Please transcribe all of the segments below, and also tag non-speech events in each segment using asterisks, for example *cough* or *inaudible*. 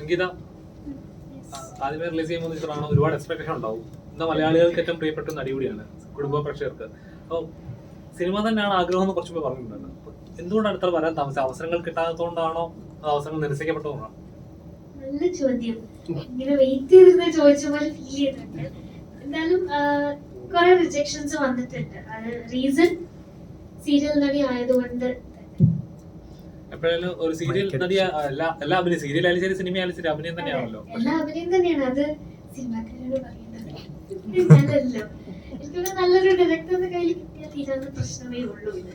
അങ്കിത ആദ്യമേ റിലീസ് ചെയ്യുമ്പോൾ ചിത്രമാണ് ഒരുപാട് എക്സ്പെക്ടേഷൻ ഉണ്ടാവും. എന്നാൽ മലയാളികൾക്ക് ഏറ്റവും പ്രിയപ്പെട്ട നടികൂടിയാണ് കുടുംബ പ്രേക്ഷകർക്ക്. അപ്പോൾ സിനിമ തന്നെയാണ് ആഗ്രഹം എന്ന് കുറച്ച് പറഞ്ഞിട്ടുണ്ട് എന്തുകൊണ്ടാണ് ഇത്ര വരാൻ താമസം അവസരങ്ങൾ കിട്ടാത്തതുകൊണ്ടാണോ? അതോ അവസരങ്ങൾ നിരസിക്കപ്പെട്ടതുകൊണ്ടാണോ? നല്ല ചോദ്യം. ഇങ്ങനെ വെയിറ്റ് ചെയ്തിരുന്ന ചോദിച്ച പോലെ ഫീൽ ചെയ്തിട്ടുണ്ട് എന്തായാലും കുറെ റിജക്ഷൻസ് വന്നിട്ടുണ്ട്. അത് റീസൺ സീരിയൽ നടി ആയതുകൊണ്ട്. എപ്പോഴായാലും ഒരു സീരിയൽ നടി എല്ലാ എല്ലാ അഭിനയം സീരിയൽ ആയാലും ശരി സിനിമ ആയാലും ശരി അഭിനയം തന്നെയാണല്ലോ. എല്ലാ അഭിനയം തന്നെയാണ്. അത് സിനിമാക്കാരോട് പറയേണ്ടത് ഞാനല്ലോ *laughs* എനിക്കൊരു നല്ലൊരു ഡയറക്ടറിന്റെ കയ്യിൽ കിട്ടിയാൽ തീരാവുന്ന പ്രശ്നമേ ഉള്ളൂ ഇത്.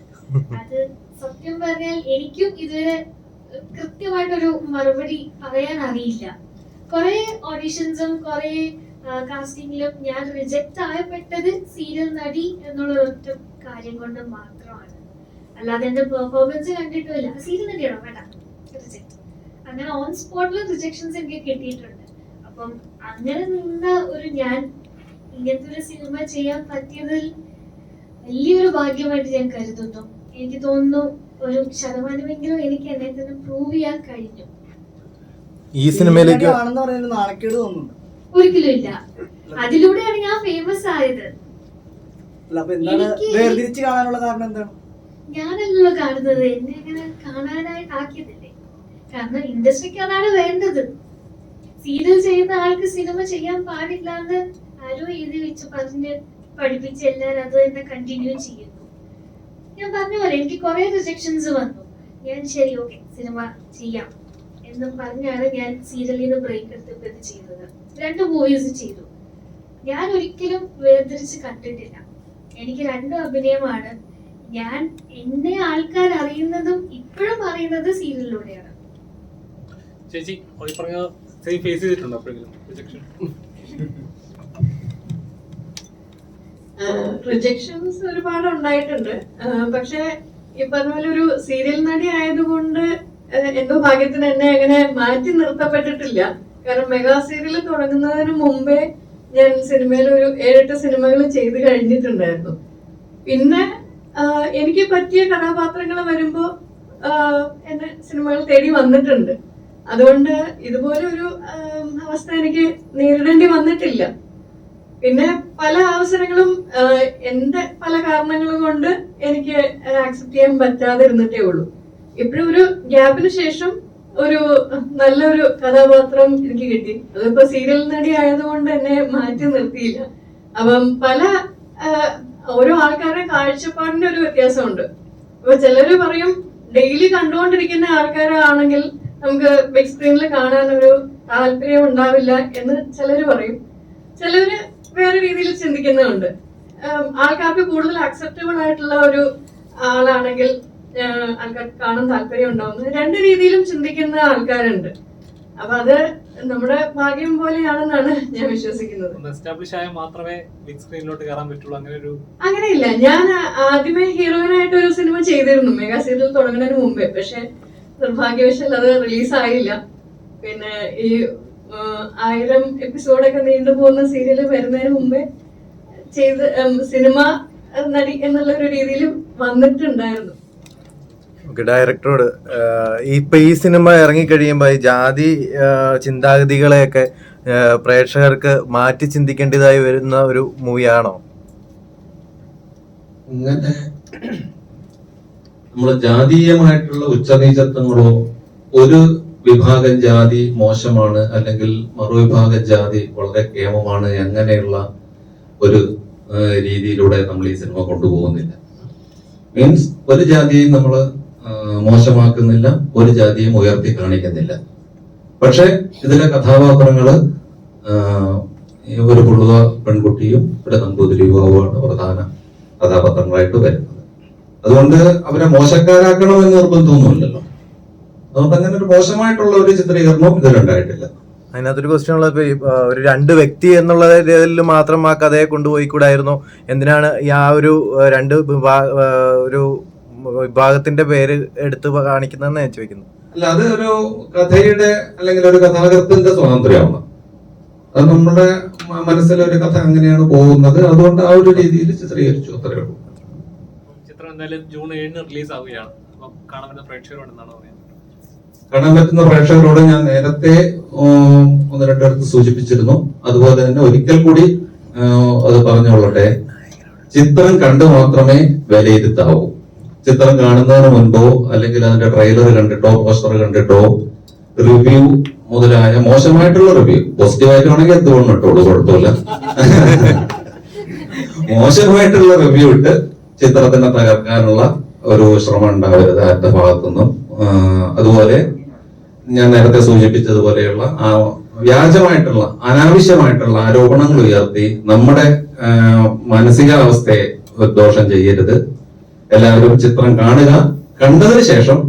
അത് സത്യം പറഞ്ഞാൽ എനിക്കും ഇതുവരെ കൃത്യമായിട്ടൊരു മറുപടി പറയാൻ അറിയില്ല. കുറെ ഓഡീഷൻസും കുറെ കാസ്റ്റിംഗിലും ഞാൻ റിജക്ട് ആയപ്പെട്ടത് സീരിയൽ നടി എന്നുള്ള ഒറ്റ കാര്യം കൊണ്ട് മാത്രമാണ്. അല്ലാതെ എന്റെ പെർഫോമൻസ് കണ്ടിട്ടില്ല സീരിയൽ നടിയാണോ വേണ്ട റിജക്ട് അങ്ങനെ ഓൺ സ്പോട്ടിൽ റിജക്ഷൻസ് എനിക്ക് കിട്ടിയിട്ടുണ്ട്. അപ്പം അങ്ങനെ നിന്ന ഒരു ഞാൻ ഇങ്ങനത്തെ ഒരു സിനിമ ചെയ്യാൻ പറ്റിയതിൽ വലിയൊരു ഭാഗ്യമായിട്ട് ഞാൻ കരുതുന്നു. എനിക്ക് തോന്നുന്നു ഒരു ശതമാനമെങ്കിലും എനിക്ക് എന്നെ തന്നെ പ്രൂവ് ചെയ്യാൻ കഴിഞ്ഞു. ഈ സിനിമയിലേക്ക് ഒരിക്കലും ഇല്ല. അതിലൂടെയാണ് ഞാൻ ഫേമസ് ആയത്. എനിക്ക് കാണാനുള്ള കാരണം എന്താണ്? എനിക്ക് ഞാനല്ലല്ലോ കാണുന്നത്. എന്നെ അങ്ങനെ കാണാനായിട്ട് ആക്കിയതല്ലേ? കാരണം ഇൻഡസ്ട്രിക്ക് അതാണ് വേണ്ടത്. സീരിയൽ ചെയ്യുന്ന ആൾക്ക് സിനിമ ചെയ്യാൻ പാടില്ല എന്ന് ആരോ എഴുതി വെച്ച് പറഞ്ഞ് പഠിപ്പിച്ച് എല്ലാവരും അത് തന്നെ കണ്ടിന്യൂ ചെയ്യുന്നു. ഞാൻ പറഞ്ഞ പോലെ എനിക്ക് കുറെ റിജക്ഷൻസ് വന്നു. ഞാൻ ശരി ഓക്കെ സിനിമ ചെയ്യാം എന്ന് പറഞ്ഞാണ് ഞാൻ സീരിയലിൽ നിന്ന് ബ്രേക്ക് ഇത് ചെയ്തത്. രണ്ട് മൂവീസ് ചെയ്തു. ഞാൻ ഒരിക്കലും വേർതിരിച്ച് കണ്ടിട്ടില്ല. എനിക്ക് രണ്ട് അഭിനയമാണ് ഞാൻ എന്നെ ആൾക്കാർ അറിയുന്നതും ഇപ്പോഴും അറിയുന്നത് സീരിയലിലൂടെയാണ്. ചേച്ചി പറഞ്ഞ സെയിം ഫേസ് ചെയ്തിട്ടുണ്ടോ റിജക്ഷൻസ് ഒരുപാട് ഉണ്ടായിട്ടുണ്ട്. പക്ഷെ ഈ പറഞ്ഞ പോലെ ഒരു സീരിയൽ നടി ആയതുകൊണ്ട് എന്തോ ഭാഗ്യത്തിന് എന്നെ അങ്ങനെ മാറ്റി നിർത്തപ്പെട്ടിട്ടില്ല. കാരണം മെഗാ സീരിയൽ തുടങ്ങുന്നതിന് മുമ്പേ ഞാൻ സിനിമയിൽ ഒരു ഏഴെട്ട് സിനിമകൾ ചെയ്ത് കഴിഞ്ഞിട്ടുണ്ടായിരുന്നു. പിന്നെ എനിക്ക് പറ്റിയ കഥാപാത്രങ്ങൾ വരുമ്പോൾ എന്നെ സിനിമകൾ തേടി വന്നിട്ടുണ്ട്. അതുകൊണ്ട് ഇതുപോലെ ഒരു അവസ്ഥ എനിക്ക് നേരിടേണ്ടി വന്നിട്ടില്ല. പിന്നെ പല അവസരങ്ങളും എന്റെ പല കാരണങ്ങൾ കൊണ്ട് എനിക്ക് ആക്സെപ്റ്റ് ചെയ്യാൻ പറ്റാതിരുന്നിട്ടേ ഉള്ളൂ. ഇപ്പോഴും ഒരു ഗ്യാപ്പിന് ശേഷം ഒരു നല്ലൊരു കഥാപാത്രം എനിക്ക് കിട്ടി. അതിപ്പോ സീരിയൽ നടി ആയതുകൊണ്ട് എന്നെ മാറ്റി നിർത്തിയില്ല. അപ്പം പല ഓരോ ആൾക്കാരുടെ കാഴ്ചപ്പാടിന്റെ ഒരു വ്യത്യാസമുണ്ട്. അപ്പൊ ചിലര് പറയും ഡെയിലി കണ്ടുകൊണ്ടിരിക്കുന്ന ആൾക്കാരാണെങ്കിൽ നമുക്ക് ബിഗ് സ്ക്രീനിൽ കാണാൻ ഒരു താല്പര്യം ഉണ്ടാവില്ല എന്ന് ചിലര് പറയും. ചിലര് വേറെ രീതിയിൽ ചിന്തിക്കുന്നുണ്ട്. ആൾക്കാർക്ക് കൂടുതൽ അക്സെപ്റ്റബിൾ ആയിട്ടുള്ള ഒരു ആളാണെങ്കിൽ ആൾക്കാർക്ക് കാണാൻ താല്പര്യം ഉണ്ടാവുന്നത് രണ്ട് രീതിയിലും ചിന്തിക്കുന്ന ആൾക്കാരുണ്ട്. അപ്പൊ അത് നമ്മുടെ ഭാഗ്യം പോലെയാണെന്നാണ് ഞാൻ വിശ്വസിക്കുന്നത്. എസ്റ്റാബ്ലിഷ് ആയ മാത്രമേ ബിഗ് സ്ക്രീനിലോട്ട് കയറാൻ പറ്റുള്ളൂ. അങ്ങനെ ഒരു അങ്ങനെയില്ല. ഞാൻ ആദ്യമേ ഹീറോയിനായിട്ട് ഒരു സിനിമ ചെയ്തിരുന്നു. മെഗാ സീരിയൽ തുടങ്ങുന്നതിന് മുമ്പേ. പക്ഷെ നിർഭാഗ്യവശാൽ അത് റിലീസ് ആയില്ല. പിന്നെ ഈ ആയിരം എപ്പിസോഡൊക്കെ നീണ്ടു പോകുന്ന സീരിയൽ വരുന്നതിന് മുമ്പേ ചെയ്ത് സിനിമ നടി എന്നുള്ള ഒരു രീതിയിൽ വന്നിട്ടുണ്ടായിരുന്നു. ഓക്കെ ഡയറക്ടറോട് ഇപ്പൊ ഈ സിനിമ ഇറങ്ങിക്കഴിയുമ്പോൾ ഈ ജാതി ചിന്താഗതികളെയൊക്കെ പ്രേക്ഷകർക്ക് മാറ്റി ചിന്തിക്കേണ്ടതായി വരുന്ന ഒരു മൂവിയാണോ? നമ്മൾ ജാതീയമായിട്ടുള്ള ഉച്ചനീചത്വങ്ങളോ ഒരു വിഭാഗം ജാതി മോശമാണ് അല്ലെങ്കിൽ മറുവിഭാഗം ജാതി വളരെ കേമമാണ് അങ്ങനെയുള്ള ഒരു രീതിയിലൂടെ നമ്മൾ ഈ സിനിമ കൊണ്ടുപോകുന്നില്ല. മീൻസ് ഒരു ജാതിയെയും നമ്മൾ മോശമാക്കുന്നില്ല ഒരു ജാതിയും ഉയർത്തി കാണിക്കുന്നില്ല. പക്ഷെ ഇതിലെ കഥാപാത്രങ്ങൾ ഒരു പുള്ളുക പെൺകുട്ടിയും ഒരു നമ്പൂതിരി യുവാവുമാണ് പ്രധാന കഥാപാത്രങ്ങളായിട്ട് വരുന്നത്. അതുകൊണ്ട് അവരെ മോശക്കാരാക്കണമെന്ന് നിർബന്ധമൊന്നുമില്ലല്ലോ. അതുകൊണ്ട് അങ്ങനെ ഒരു മോശമായിട്ടുള്ള ഒരു ചിത്രീകരണവും ഇതിലുണ്ടായിട്ടില്ല അതിനകത്തൊരു ക്വസ്റ്റ്യൻ ഉള്ളത് ഒരു രണ്ട് വ്യക്തി എന്നുള്ള രീതിയിൽ മാത്രം ആ കഥയെ കൊണ്ടുപോയിക്കൂടായിരുന്നോ. എന്തിനാണ് ഈ ആ ഒരു രണ്ട് ഒരു വിഭാഗത്തിന്റെ പേര് എടുത്ത് കാണിക്കുന്നതെന്ന് ഞാൻ ചോദിക്കുന്നു. അല്ല അത് ഒരു കഥയുടെ അല്ലെങ്കിൽ ഒരു കഥാകൃത്തിന്റെ സ്വാതന്ത്ര്യമാണ്. അത് നമ്മുടെ മനസ്സിൽ മനസ്സിലെ ഒരു കഥ അങ്ങനെയാണ് പോകുന്നത്. അതുകൊണ്ട് ആ ഒരു രീതിയിൽ ചിത്രീകരിച്ചു അത്രയേ ഉള്ളൂ. ചിത്രം എന്തായാലും ജൂൺ ഏഴിന് റിലീസ് ആവുകയാണ് കാണാൻ പറ്റുന്ന പ്രേക്ഷകരോട് എന്താണ് പറയുന്നത്? കാണാൻ പറ്റുന്ന പ്രേക്ഷകരോട് ഞാൻ നേരത്തെ ഒന്ന് രണ്ടിടത്ത് സൂചിപ്പിച്ചിരുന്നു. അതുപോലെ തന്നെ ഒരിക്കൽ കൂടി അത് പറഞ്ഞുകൊള്ളട്ടെ ചിത്രം കണ്ടു മാത്രമേ വിലയിരുത്താവൂ. ചിത്രം കാണുന്നതിന് മുൻപോ അല്ലെങ്കിൽ അതിന്റെ ട്രെയിലർ കണ്ടിട്ടോ പോസ്റ്റർ കണ്ടിട്ടോ റിവ്യൂ മുതലായ മോശമായിട്ടുള്ള റിവ്യൂ പോസിറ്റീവായിട്ടാണെങ്കിൽ എന്തുകൊണ്ട് ഇട്ടോളൂ കുഴപ്പമില്ല. മോശമായിട്ടുള്ള റിവ്യൂ ഇട്ട് ചിത്രത്തിനെ തകർക്കാനുള്ള ഒരു ശ്രമം ഉണ്ടാവരുത് ആരുടെ ഭാഗത്തുനിന്നും. അതുപോലെ ഞാൻ നേരത്തെ സൂചിപ്പിച്ചതുപോലെയുള്ള ആ വ്യാജമായിട്ടുള്ള അനാവശ്യമായിട്ടുള്ള ആരോപണങ്ങൾ ഉയർത്തി നമ്മുടെ മാനസികാവസ്ഥയെ ദോഷം ചെയ്യരുത്. എല്ലാവരും ചിത്രം കാണുക. കണ്ടതിന് ശേഷം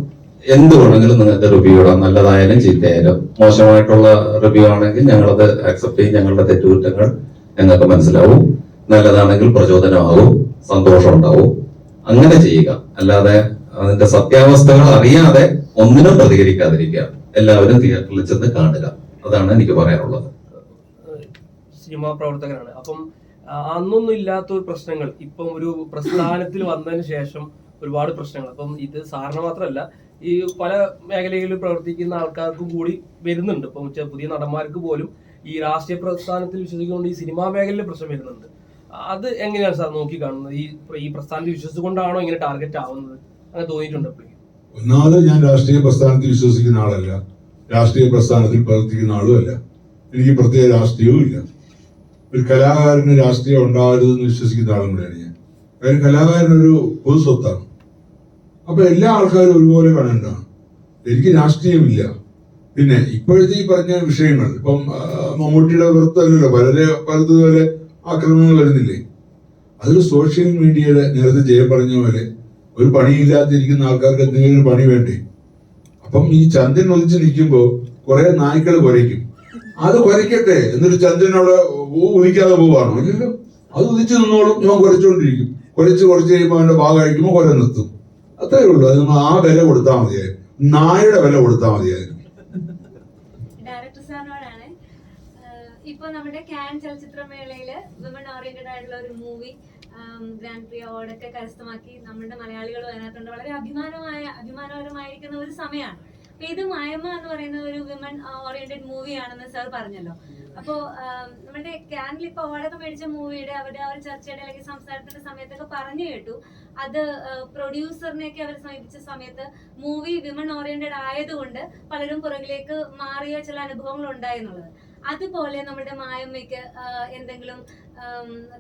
എന്ത് വേണമെങ്കിലും നിങ്ങൾക്ക് റിവ്യൂ ഇടാം. നല്ലതായാലും ചീത്തയായാലും മോശമായിട്ടുള്ള റിവ്യൂ ആണെങ്കിൽ ഞങ്ങളത് അക്സെപ്റ്റ് ചെയ്യും. ഞങ്ങളുടെ തെറ്റുകുറ്റങ്ങൾ ഞങ്ങൾക്ക് മനസ്സിലാവും. നല്ലതാണെങ്കിൽ പ്രചോദനമാകും. സന്തോഷം ഉണ്ടാവും. അങ്ങനെ ചെയ്യുക. അല്ലാതെ അതിന്റെ സത്യാവസ്ഥകൾ അറിയാതെ ഒന്നിനും പ്രതികരിക്കാതിരിക്കുക. എല്ലാവരും തിയേറ്ററിൽ ചെന്ന് കാണുക. അതാണ് എനിക്ക് പറയാനുള്ളത്. സിനിമാ പ്രവർത്തകനാണ്. അപ്പം അന്നൊന്നും ഇല്ലാത്ത ഒരു പ്രശ്നങ്ങൾ. ഇപ്പം ഒരു പ്രസ്ഥാനത്തിൽ വന്നതിന് ശേഷം ഒരുപാട് പ്രശ്നങ്ങൾ. അപ്പം ഇത് സാറിന് മാത്രമല്ല ഈ പല മേഖലകളിൽ പ്രവർത്തിക്കുന്ന ആൾക്കാർക്കും കൂടി വരുന്നുണ്ട്. ഇപ്പം പുതിയ നടന്മാർക്ക് പോലും ഈ രാഷ്ട്രീയ പ്രസ്ഥാനത്തിൽ വിശ്വസിക്കുന്നുണ്ട് ഈ സിനിമാ മേഖലയിൽ പ്രശ്നം വരുന്നുണ്ട്. അത് എങ്ങനെയാണ് സാർ നോക്കി കാണുന്നത്? ഈ ഈ പ്രസ്ഥാനത്തിൽ വിശ്വസിച്ചുകൊണ്ടാണോ ഇങ്ങനെ ടാർഗറ്റ് ആവുന്നത്? അങ്ങനെ തോന്നിയിട്ടുണ്ട് ഒന്നാമത് ഞാൻ രാഷ്ട്രീയ പ്രസ്ഥാനത്തിൽ വിശ്വസിക്കുന്ന ആളല്ല. രാഷ്ട്രീയ പ്രസ്ഥാനത്തിൽ പ്രവർത്തിക്കുന്ന ആളുമല്ല എനിക്ക് പ്രത്യേക രാഷ്ട്രീയവും ഇല്ല. ഒരു കലാകാരന് രാഷ്ട്രീയം ഉണ്ടാകരുതെന്ന് വിശ്വസിക്കുന്ന ആളും കൂടെയാണ് ഞാൻ. കാര്യം കലാകാരൻ ഒരു പൊതു സ്വത്താണ്. അപ്പൊ എല്ലാ ആൾക്കാരും ഒരുപോലെ കാണേണ്ടതാണ് എനിക്ക് രാഷ്ട്രീയമില്ല. പിന്നെ ഇപ്പോഴത്തെ ഈ പറഞ്ഞ വിഷയങ്ങൾ ഇപ്പം മമ്മൂട്ടിയുടെ വൃത്തല്ലോ പലരെ പലതുപോലെ ആക്രമണങ്ങൾ വരുന്നില്ലേ? അതിൽ സോഷ്യൽ മീഡിയയുടെ നേരത്തെ ജയം പറഞ്ഞ പോലെ ഒരു പണിയില്ലാതിരിക്കുന്ന ആൾക്കാർക്ക് എന്തെങ്കിലും പണി വേണ്ടേ? അപ്പം ഈ ചന്ദ്രൻ ഒതിച്ച് നിൽക്കുമ്പോൾ കുറെ നായ്ക്കൾ കുരയ്ക്കും അത് കുരയ്ക്കട്ടെ എന്നിട്ട് ചന്ദ്രനോട് ഉദിക്കാതെ പോവാണോ. ഇല്ലല്ലോ. അത് ഉദിച്ചു നിന്നോളും. ഞാൻ കുരച്ചുകൊണ്ടിരിക്കും കുരച്ച് കുറച്ച് കഴിയുമ്പോൾ അവന്റെ ഭാഗം കഴിക്കുമ്പോൾ കുര നിർത്തും. അത്രേ ഉള്ളൂ. അത് ആ വില കൊടുത്താൽ മതിയായിരുന്നു. നായയുടെ വില കൊടുത്താൽ മതിയായിരുന്നു. ഇപ്പൊ നമ്മുടെ ക്യാൻ ചലച്ചിത്രമേളയിൽ വിമൺ ഓറിയന്റഡ് ആയിട്ടുള്ള ഒരു മൂവി ഗ്രാൻഡ് പ്രി അവാർഡൊക്കെ കരസ്ഥമാക്കി നമ്മുടെ മലയാളികൾ അതിനകത്തുണ്ട് വളരെ അഭിമാനമായ അഭിമാനകരമായിരിക്കുന്ന ഒരു സമയമാണ്. അപ്പൊ ഇത് മായമ്മ എന്ന് പറയുന്ന ഒരു വിമൻ ഓറിയന്റഡ് മൂവിയാണെന്ന് സാർ പറഞ്ഞല്ലോ. അപ്പോ നമ്മുടെ ക്യാനിൽ ഇപ്പൊ അവാർഡൊക്കെ മേടിച്ച മൂവിയുടെ അവരുടെ ആ ഒരു ചർച്ചയുടെ അല്ലെങ്കിൽ സംസാരത്തിന്റെ സമയത്തൊക്കെ പറഞ്ഞു കേട്ടു. അത് പ്രൊഡ്യൂസറിനെയൊക്കെ അവർ സമീപിച്ച സമയത്ത് മൂവി വിമൺ ഓറിയന്റഡ് ആയതുകൊണ്ട് പലരും പുറകിലേക്ക് മാറിയ ചില അനുഭവങ്ങൾ ഉണ്ടായെന്നുള്ളത് അതുപോലെ നമ്മുടെ മായമ്മയ്ക്ക് എന്തെങ്കിലും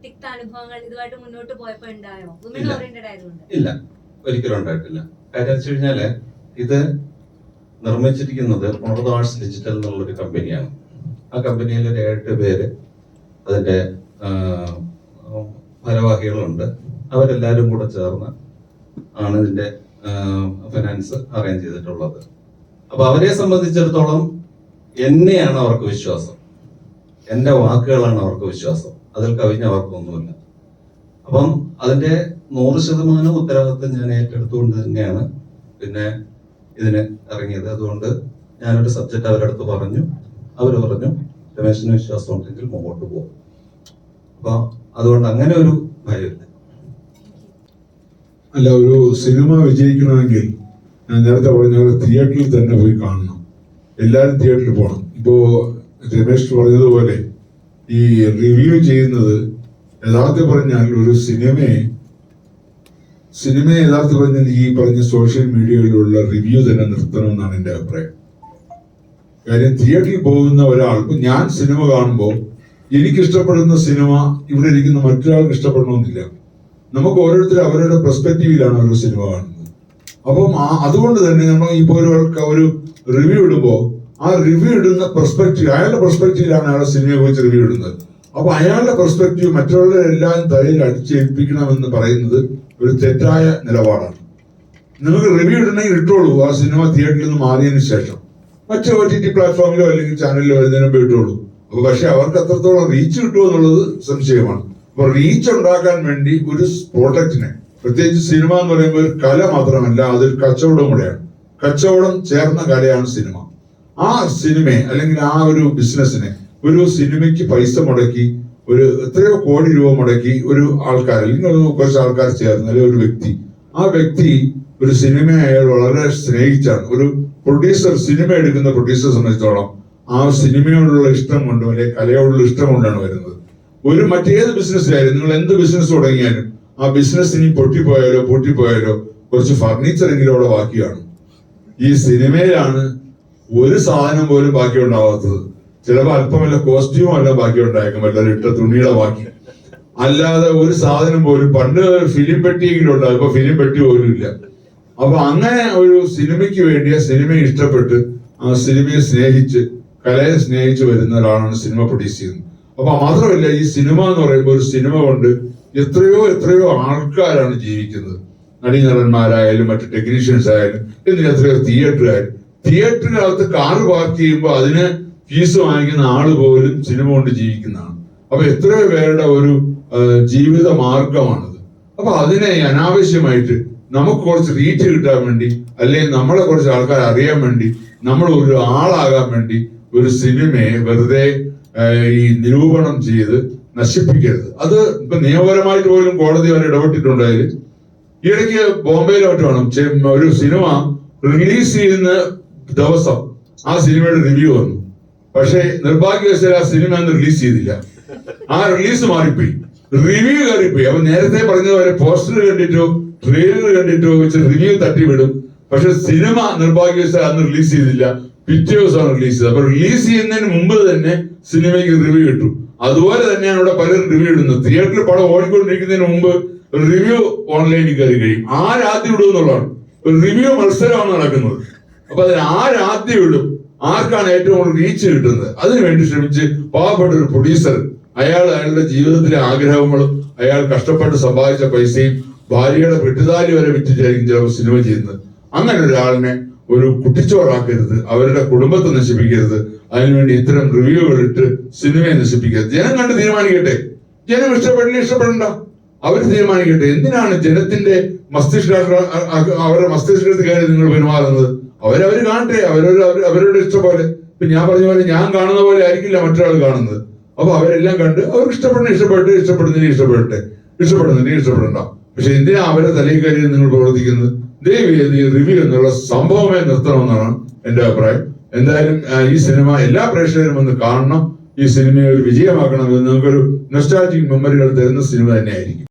തിക്ത അനുഭവങ്ങൾ ഇതുമായിട്ട് മുന്നോട്ട് പോയപ്പോ ഉണ്ടായോ? വിമൺ ഓറിയന്റഡ് ആയതുകൊണ്ട്. ഇല്ല. ഒരിക്കലും ഉണ്ടായിട്ടില്ല. കാര്യം വെച്ച് കഴിഞ്ഞാൽ ഇത് നിർമ്മിച്ചിരിക്കുന്നത് ആർട്സ് ഡിജിറ്റൽ എന്നുള്ളൊരു കമ്പനിയാണ് ആ കമ്പനിയിൽ ഒരു ഏഴ് പേര് അതിന്റെ ആ, ഭാരവാഹികളുണ്ട്. അവരെല്ലാവരും കൂടെ ചേർന്ന് ആണ് ഇതിന്റെ ഫിനാൻസ് അറേഞ്ച് ചെയ്തിട്ടുള്ളത്. അപ്പോൾ അവരെ സംബന്ധിച്ചിടത്തോളം എന്നെയാണ് അവർക്ക് വിശ്വാസം. എന്റെ വാക്കുകളാണ് അവർക്ക് വിശ്വാസം. അതിൽ കവിഞ്ഞ അവർക്കൊന്നുമില്ല അപ്പം അതിന്റെ നൂറ് ശതമാനം ഉത്തരവാദിത്വം ഞാൻ ഏറ്റെടുത്തുകൊണ്ട് തന്നെയാണ്. പിന്നെ ഇതിന് ഇറങ്ങിയത്. അതുകൊണ്ട് ഞാനൊരു സബ്ജക്റ്റ് അവരടുത്ത് പറഞ്ഞു. അവർ പറഞ്ഞു രമേശിന് വിശ്വാസം ഉണ്ടെങ്കിൽ മുമ്പോട്ട് പോകും അപ്പൊ അതുകൊണ്ട് അങ്ങനെ ഒരു ഭയമില്ല. അല്ല ഒരു സിനിമ വിജയിക്കണമെങ്കിൽ ഞാൻ നേരത്തെ പറഞ്ഞ തിയേറ്ററിൽ തന്നെ പോയി കാണണം. എല്ലാവരും തിയേറ്ററിൽ പോകണം ഇപ്പോ രമേശ് പറഞ്ഞതുപോലെ ഈ റിവ്യൂ ചെയ്യുന്നത് യഥാർത്ഥം പറഞ്ഞാൽ ഒരു സിനിമയെ സിനിമയെ യഥാർത്ഥ പറഞ്ഞാൽ ഈ പറഞ്ഞ സോഷ്യൽ മീഡിയയിലുള്ള റിവ്യൂ തന്നെ നിർത്തണമെന്നാണ് എന്റെ അഭിപ്രായം. കാര്യം തിയേറ്ററിൽ പോകുന്ന ഒരാൾക്ക് ഞാൻ സിനിമ കാണുമ്പോൾ എനിക്ക് ഇഷ്ടപ്പെടുന്ന സിനിമ ഇവിടെ ഇരിക്കുന്ന മറ്റൊരാൾക്ക് ഇഷ്ടപ്പെടണമെന്നില്ല. നമുക്ക് ഓരോരുത്തർ അവരുടെ പെർസ്പെക്റ്റീവിലാണ് ഒരു സിനിമ കാണുന്നത്. അപ്പം ആ- അതുകൊണ്ട് തന്നെ നമ്മൾ ഇപ്പോൾ ഒരാൾക്ക് ഒരു റിവ്യൂ ഇടുമ്പോൾ ആ റിവ്യൂ ഇടുന്ന പെർസ്പെക്റ്റീവ് അയാളുടെ പെർസ്പെക്റ്റീവിലാണ് അയാളുടെ സിനിമയെ കുറിച്ച് റിവ്യൂ ഇടുന്നത്. അപ്പൊ അയാളുടെ പെർസ്പെക്റ്റീവ് മറ്റുള്ളവരെല്ലാം തലയിൽ അടിച്ചേൽപ്പിക്കണമെന്ന് പറയുന്നത് ഒരു തെറ്റായ നിലപാടാണ്. നിങ്ങൾക്ക് റിവ്യൂ ഇടണമെങ്കിൽ ഇട്ടോളൂ. ആ സിനിമ തിയേറ്ററിൽ നിന്ന് മാറിയതിനു ശേഷം. മറ്റു ഒ ടി ടി പ്ലാറ്റ്ഫോമിലോ അല്ലെങ്കിൽ ചാനലിലോ വരുന്നതിനും ഇട്ടോളൂ. അപ്പൊ പക്ഷെ അവർക്ക് അത്രത്തോളം റീച്ച് കിട്ടുമോ എന്നുള്ളത് സംശയമാണ്. അപ്പൊ റീച്ച് ഉണ്ടാക്കാൻ വേണ്ടി ഒരു പ്രോഡക്റ്റിനെ പ്രത്യേകിച്ച് സിനിമ എന്ന് പറയുമ്പോൾ ഒരു കല മാത്രമല്ല അതൊരു കച്ചവടം കൂടെയാണ്. കച്ചവടം ചേർന്ന കലയാണ് സിനിമ ആ സിനിമയെ അല്ലെങ്കിൽ ആ ഒരു ബിസിനസ്സിനെ ഒരു സിനിമയ്ക്ക് പൈസ മുടക്കി ഒരു എത്രയോ കോടി രൂപ മുടക്കി ഒരു ആൾക്കാർ അല്ലെങ്കിൽ കുറച്ച് ആൾക്കാർ ചേർന്ന ഒരു വ്യക്തി. ആ വ്യക്തി ഒരു സിനിമ അയാൾ വളരെ സ്നേഹിച്ചാണ്. ഒരു പ്രൊഡ്യൂസർ സിനിമ എടുക്കുന്ന പ്രൊഡ്യൂസറെ സംബന്ധിച്ചോളം ആ സിനിമയോടുള്ള ഇഷ്ടം കൊണ്ടും അല്ലെങ്കിൽ കലയോടുള്ള ഇഷ്ടം കൊണ്ടാണ് വരുന്നത്. ഒരു മറ്റേത് ബിസിനസ്സിലായാലും നിങ്ങൾ എന്ത് ബിസിനസ് തുടങ്ങിയാലും ആ ബിസിനസ് ഇനി പൊട്ടിപ്പോയാലോ പൊട്ടിപ്പോയാലോ കുറച്ച് ഫർണിച്ചർ എങ്കിലും അവിടെ ബാക്കിയാണ്. ഈ സിനിമയിലാണ് ഒരു സാധനം പോലും ബാക്കി ഉണ്ടാവാത്തത് ചിലപ്പോൾ അല്പം വല്ല കോസ്റ്റ്യൂം അല്ല ബാക്കി ഉണ്ടായേക്കും വല്ല ഇട്ട തുണിയുടെ ബാക്കി. അല്ലാതെ ഒരു സാധനം പോലും പണ്ട് ഫിലിം പെട്ടിയെങ്കിലും ഉണ്ടാവും ഇപ്പൊ ഫിലിം പെട്ടി പോലും ഇല്ല. അപ്പൊ അങ്ങനെ ഒരു സിനിമയ്ക്ക് വേണ്ടി ആ സിനിമയെ ഇഷ്ടപ്പെട്ട് ആ സിനിമയെ സ്നേഹിച്ച് കലയെ സ്നേഹിച്ച് വരുന്ന ഒരാളാണ് സിനിമ പ്രൊഡ്യൂസ് ചെയ്യുന്നത്. അപ്പൊ മാത്രമല്ല ഈ സിനിമ എന്ന് പറയുമ്പോൾ ഒരു സിനിമ കൊണ്ട് എത്രയോ എത്രയോ ആൾക്കാരാണ് ജീവിക്കുന്നത്. നടീനടന്മാരായാലും മറ്റു ടെക്നീഷ്യൻസ് ആയാലും എന്നിട്ട് എത്രയോ തിയേറ്ററുകാർ തിയേറ്ററിനകത്ത് കാറ് പാർക്ക് ചെയ്യുമ്പോൾ അതിന് ഫീസ് വാങ്ങിക്കുന്ന ആൾ പോലും സിനിമ കൊണ്ട് ജീവിക്കുന്നതാണ്. അപ്പൊ എത്രയോ പേരുടെ ഒരു ജീവിത മാർഗമാണത്. അപ്പൊ അതിനെ അനാവശ്യമായിട്ട് നമുക്ക് കുറച്ച് റീച്ച് കിട്ടാൻ വേണ്ടി അല്ലെങ്കിൽ നമ്മളെ കുറച്ച് ആൾക്കാർ അറിയാൻ വേണ്ടി നമ്മൾ ഒരു ആളാകാൻ വേണ്ടി ഒരു സിനിമയെ വെറുതെ ഈ നിരൂപണം ചെയ്ത് നശിപ്പിക്കരുത്. അത് ഇപ്പൊ നിയമപരമായിട്ട് പോലും കോടതി അവർ ഇടപെട്ടിട്ടുണ്ട് അതിൽ ഈ ഇടയ്ക്ക് ബോംബെയിലോ മറ്റോ ഒരു സിനിമ റിലീസ് ചെയ്യുന്ന ദിവസം ആ സിനിമയുടെ റിവ്യൂ വന്നു. പക്ഷേ നിർഭാഗ്യവശാൽ ആ സിനിമ അന്ന് റിലീസ് ചെയ്തില്ല. ആ റിലീസ് മാറിപ്പോയി. റിവ്യൂ കയറിപ്പോയി. അപ്പൊ നേരത്തെ പറഞ്ഞതുപോലെ പോസ്റ്റർ കണ്ടിട്ടോ ട്രെയിലർ കണ്ടിട്ടോ വെച്ച് റിവ്യൂ തട്ടിവിടും. പക്ഷെ സിനിമ നിർഭാഗ്യവശാൽ അന്ന് റിലീസ് ചെയ്തില്ല. പിറ്റേ ദിവസമാണ് റിലീസ് ചെയ്തത്. അപ്പൊ റിലീസ് ചെയ്യുന്നതിന് മുമ്പ് തന്നെ സിനിമയ്ക്ക് റിവ്യൂ കിട്ടും. അതുപോലെ തന്നെയാണ് ഇവിടെ പലരും റിവ്യൂ ഇടുന്നത്. തിയേറ്ററിൽ പടം ഓടിക്കൊണ്ടിരിക്കുന്നതിന് മുമ്പ് റിവ്യൂ ഓൺലൈനിൽ കയറി കഴിയും. ആരാദ്യം ഇടും എന്നുള്ളതാണ്. റിവ്യൂ മത്സരമാണ് നടക്കുന്നത്. അപ്പൊ അതിന് ആരാദ്യം ഇടും? ആർക്കാണ് ഏറ്റവും കൂടുതൽ റീച്ച് കിട്ടുന്നത്? അതിനുവേണ്ടി ശ്രമിച്ച് പാവപ്പെട്ട ഒരു പ്രൊഡ്യൂസർ അയാൾ അയാളുടെ ജീവിതത്തിലെ ആഗ്രഹങ്ങളും അയാൾ കഷ്ടപ്പെട്ട് സമ്പാദിച്ച പൈസയും ഭാര്യയുടെ വെട്ടുതാലി വരെ വിറ്റിട്ടായിരിക്കും ചിലപ്പോൾ സിനിമ ചെയ്യുന്നത്. അങ്ങനെ ഒരാളിനെ ഒരു കുട്ടിച്ചോറാക്കരുത് അവരുടെ കുടുംബത്തെ നശിപ്പിക്കരുത് അതിനുവേണ്ടി ഇത്തരം റിവ്യൂകൾ ഇട്ട് സിനിമയെ നശിപ്പിക്കരുത്. ജനം കണ്ട് തീരുമാനിക്കട്ടെ? ജനം ഇഷ്ടപ്പെടില്ല ഇഷ്ടപ്പെടണ്ട. അവർ തീരുമാനിക്കട്ടെ. എന്തിനാണ് ജനത്തിന്റെ മസ്തിഷ്ക അവരുടെ മസ്തിഷ്കത്തിൽ കയറി നിങ്ങൾ പെരുമാറുന്നത്? അവരവര് കാണട്ടെ അവരൊരു അവർ അവരുടെ ഇഷ്ടം പോലെ ഇപ്പൊ ഞാൻ പറഞ്ഞ പോലെ ഞാൻ കാണുന്ന പോലെ ആയിരിക്കില്ല മറ്റൊരാൾ കാണുന്നത്. അപ്പൊ അവരെല്ലാം കണ്ട് അവർക്ക് ഇഷ്ടപ്പെടുന്ന ഇഷ്ടപ്പെട്ട് ഇഷ്ടപ്പെടുന്നതിന് ഇഷ്ടപ്പെടട്ടെ. ഇഷ്ടപ്പെടുന്നതിന് ഇഷ്ടപ്പെടണ്ട. പക്ഷെ എന്തിനാ അവരെ തലയിൽ കയറി നിങ്ങൾ പ്രവർത്തിക്കുന്നത്? ദൈവം റിവ്യൂ എന്നുള്ള സംഭവമേ നിർത്തണമെന്നാണ് എന്റെ അഭിപ്രായം. എന്തായാലും ഈ സിനിമ എല്ലാ പ്രേക്ഷകരും ഒന്ന് കാണണം. ഈ സിനിമയെ ഒരു വിജയമാക്കണം എന്ന് നിങ്ങൾക്കൊരു നൊസ്റ്റാജിക് മെമ്മറികൾ തരുന്ന സിനിമ തന്നെയായിരിക്കും.